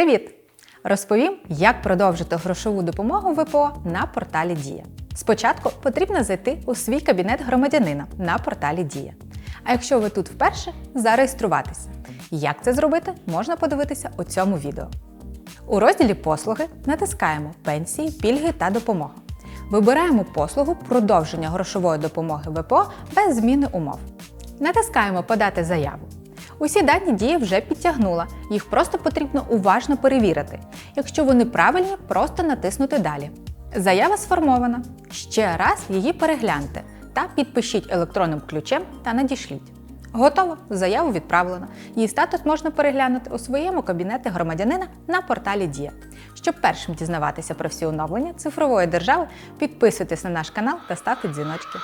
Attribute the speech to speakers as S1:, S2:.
S1: Привіт! Розповім, як продовжити грошову допомогу ВПО на порталі Дія. Спочатку потрібно зайти у свій кабінет громадянина на порталі Дія. А якщо ви тут вперше, зареєструватися. Як це зробити, можна подивитися у цьому відео. У розділі Послуги натискаємо Пенсії, пільги та допомога. Вибираємо послугу продовження грошової допомоги ВПО без зміни умов. Натискаємо Подати заяву. Усі дані дія вже підтягнула, їх просто потрібно уважно перевірити. Якщо вони правильні, просто натиснути Далі. Заява сформована. Ще раз її перегляньте та підпишіть електронним ключем та надішліть. Готово, заяву відправлено. Її статус можна переглянути у своєму кабінеті громадянина на порталі Дія. Щоб першим дізнаватися про всі оновлення цифрової держави, підписуйтесь на наш канал та ставте дзвіночки.